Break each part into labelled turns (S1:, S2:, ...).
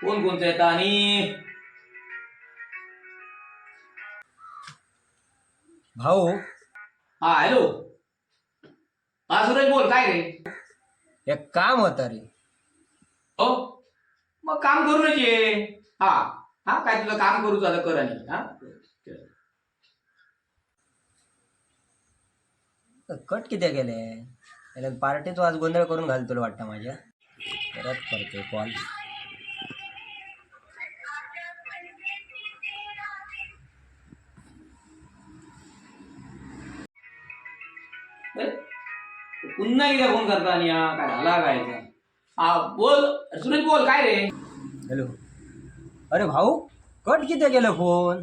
S1: कोण कोणतं येतं आणि?
S2: भाऊ.
S1: हा हॅलो. हा सुरेश बोल काय रे?
S2: एक काम होतं रे.
S1: हो? मग काम करूनच ये हा हा काय तुला काम करू झालं कर आणि. हा?
S2: कट किती गेले त्याला पार्टीच आज गोंधळ करून घाल तुला वाटतं माझ्या. परत करतोय कॉल?
S1: पुन्हा एकदा फोन करता आणि काय झाला काय? हा बोल सुरेश बोल काय रे?
S2: हॅलो. अरे भाऊ कट किती गेलं फोन?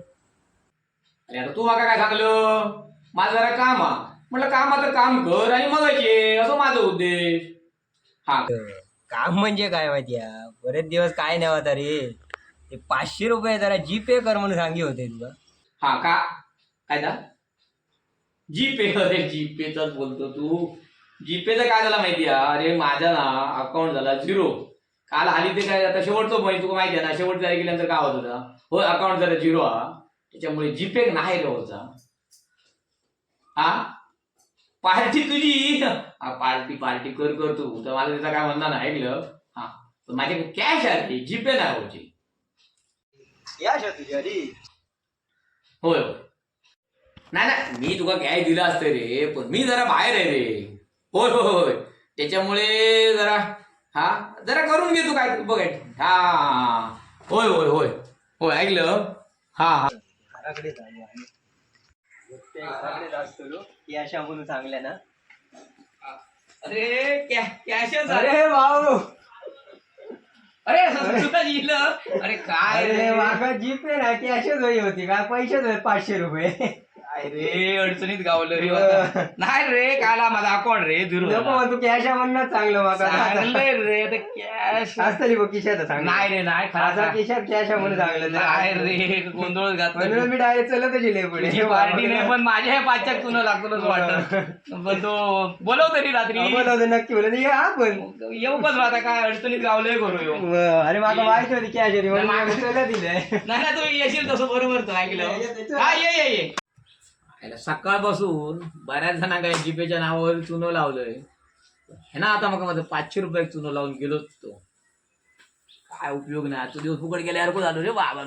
S1: अरे आता तू माका काय सांगलं माझं जरा काम हा म्हटलं कामाचं काम कर आणि मग ये असं माझं उद्देश. हा.
S2: काम म्हणजे काय माहितीया बरेच दिवस काय नाही होता रे ते पाचशे रुपये जरा जी पे कर म्हणून सांगी होते तुला.
S1: हा का? काय दा? जीपे अरे जीपेचाच बोलतो तू. जीपेचं काय झालं माहिती आहे? अरे माझा ना अकाउंट झाला झिरो काल हल्ली ते काय? आता शेवटचं माहिती तुला माहिती आहे ना? शेवट तारीख गेल्यानंतर काय होत होता? हो अकाउंट झाला झिरो हा. त्याच्यामुळे जीपे नाही रे होता हा? पार्टी तुझी. पार्टी पार्टी कर कर तू. तर मला त्याचा काय म्हणणं नाही ऐकलं? हा. माझ्याकडे कॅश आहे जीपे नाही होती.
S2: या तुझी अरे
S1: होय होय. नाही नाही मी तुका कॅश दिलं असतं रे पण मी जरा बाहेर आहे रे. होय होय होय. त्याच्यामुळे जरा हा जरा करून घे तू काय बघ हा. होय होय होय. होय ऐकलं? हा हा.
S2: घराकडे झाले घराकडे असतो की अशा म्हणून सांगल्या ना.
S1: अरे कॅश
S2: अरे भाऊ
S1: अरे तुला दिलं अरे काय? रे
S2: मागा जीपे ना की अशीच होई होती. काय पैसेच होते पाचशे रुपये.
S1: अरे अडचणीत गावलं रे आता. नाही रे काला माझा अकाउंट रे
S2: नको मग तू कॅशा म्हणणं चांगलं मागा
S1: चांगलंय रे ते कॅश
S2: असतली बघ सांग
S1: नाही रे नाही
S2: आता
S1: खरा.
S2: खिशात कॅशा म्हणून चांगलं
S1: नाही रे गोंधळ
S2: म्हणून
S1: घातला
S2: मी डायरेक्ट चलत गेले पुढे.
S1: पार्टी नाही पण माझ्या ह्या पाचच्या तुला लागतो असं वाटत. पण तो बोलव तरी रात्री.
S2: बोलवतो नक्की बोलत ये आपण
S1: येऊ पण आता काय अडचणीत गावलंय करू येऊ.
S2: अरे मागा माहिती होती कॅश होती म्हणून मागं चलत
S1: नाही ना तू येशील तसं बरोबर तर ऐकलं. हा ये ये ये. याला सकाळपासून बऱ्याच जणांना काय जीपेच्या नावावर चुनं लावलंय. हे ना आता मग माझं पाचशे रुपये चुनं लावून गेलोच तो काय उपयोग नाही. तू दिवस फुकट गेल्या कुठं झालो रे बाबा